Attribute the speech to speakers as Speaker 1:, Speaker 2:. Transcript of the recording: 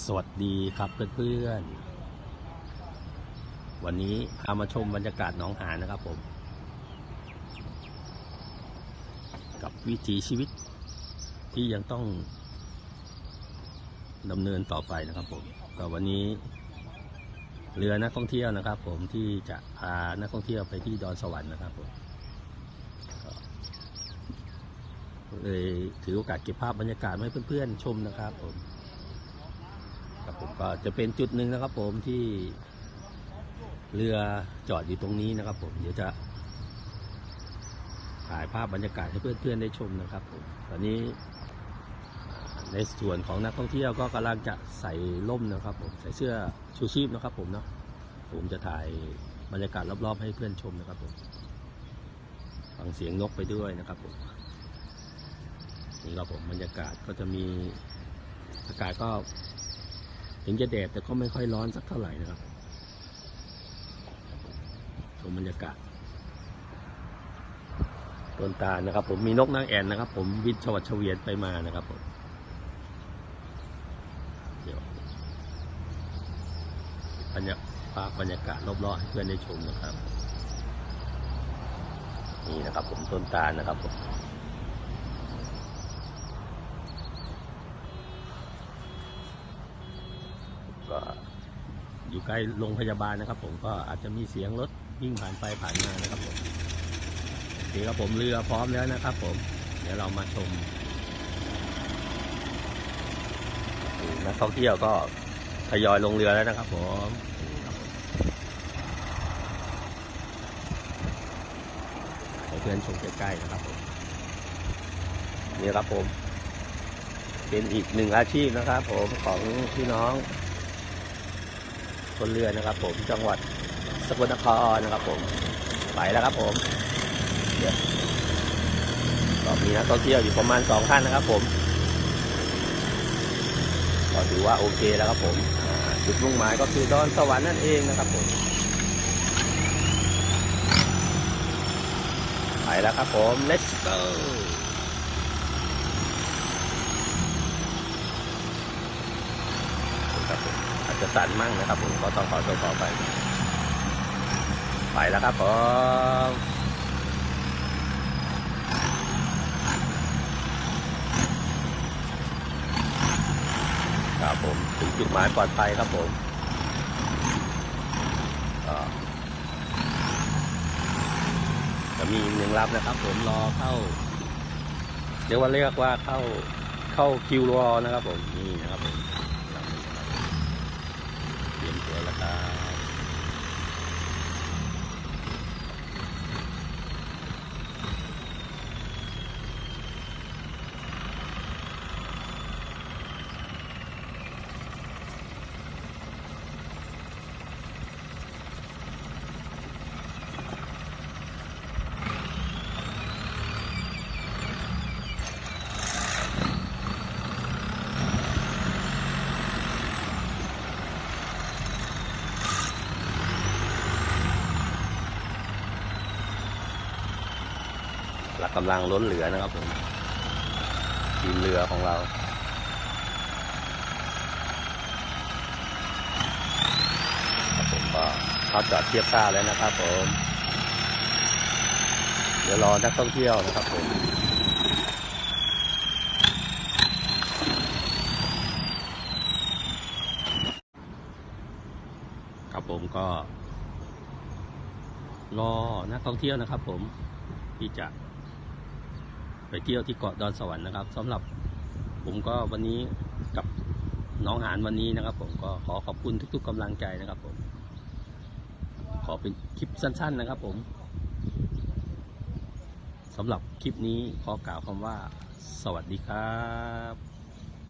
Speaker 1: สวัสดีครับเพื่อนๆ วันนี้พามาชมบรรยากาศหนองหานนะครับผม กับวิถีชีวิตที่ยังต้องดำเนินต่อไปนะครับผมก็วันนี้ เรือนักท่องเที่ยวนะครับ ผมที่จะพานักท่องเที่ยวไปที่ดอนสวรรค์นะครับผมเลยถือโอกาสเก็บภาพบรรยากาศให้เพื่อนๆชมนะครับผม ครับผมก็จะเป็นจุดหนึ่งนะครับ ผมที่เรือจอดอยู่ตรงนี้นะครับ ผมเดี๋ยวจะถ่ายภาพบรรยากาศให้เพื่อนๆได้ชมนะครับผมตอนนี้ในส่วนของนักท่องเที่ยวก็กำลังจะใส่ร่มนะครับ ผมใส่เสื้อชูชีพนะครับ ผมเนาะผมจะถ่ายบรรยากาศรอบๆให้เพื่อนชมนะครับผมฟังเสียงนกไปด้วยนะครับผมนี่ครับผมบรรยากาศก็จะมีอากาศก็ ถึงจะแดดแต่ก็ไม่ค่อยร้อนสักเท่าไหร่นะครับชมบรรยากาศต้นตาลนะครับ ผมมีนกนางแอ่นนะครับ ผมบินชวัดเฉวียนไปมานะครับผมเดี๋ยวบรรยากาศบรรยากาศรอบๆให้เพื่อนได้ชมนะครับ นี่นะครับ ผมต้นตาลนะครับผม ก็ อยู่ใกล้โรงพยาบาลนะครับ ผมก็อาจจะมีเสียงรถวิ่งผ่านไปผ่านมานะครับผมโอเครับผมเรือพร้อมแล้วนะครับ ผม เดี๋ยวเรามาชมนักท่องเที่ยวก็ทยอยลงเรือแล้วนะครับ ผมเพื่อนชมใกล้ๆนะครับผมนี่ครับผม เป็นอีกหนึ่งอาชีพนะครับ ผมของพี่น้อง นเรือนะครับ ผมจังหวัดสกลนครนะครับผมไปแล้วครับผมเดี๋ยวก็มีนักท่องเที่ยวอยู่ประมาณสองท่านนะครับ ผมก็ถือว่าโอเคแล้วครับผมจุดมุ่งหมายก็คือดอนสวรรค์นั่นเองนะครับผมไปแล้วครับผม let's go ครับผม จะสั่นมั่งนะครับ ผมก็ต้องขอตัวขอไป ไปแล้วครับผมครับผมถึงจุดหมายปลอดภัยครับผมจะมีอีกหนึ่งลำนะครับ ผมรอเข้าเรียกว่าเรียกว่าเข้าเข้าคิวรอนะครับ ผมนี่นะครับผม เตรียมตัวแล้วครับ หลักกำลังล้นเหลือนะครับผมทีมเรือของเราครับผมก็เข้าจอดเทียบท่าแล้วนะครับผม เดี๋ยวรอนักท่องเที่ยวนะครับผมครับผมก็รอนักท่องเที่ยวนะครับผมที่จะ ไปเที่ยวที่เกาะดอนสวรรค์นะครับสำหรับผมก็วันนี้กับน้องหานวันนี้นะครับ ผมก็ขอขอบคุณทุก ๆกำลังใจนะครับ ผม ขอเป็นคลิปสั้น ๆ นะครับ ผมสำหรับคลิปนี้ขอกล่าวคำว่า สวัสดีครับ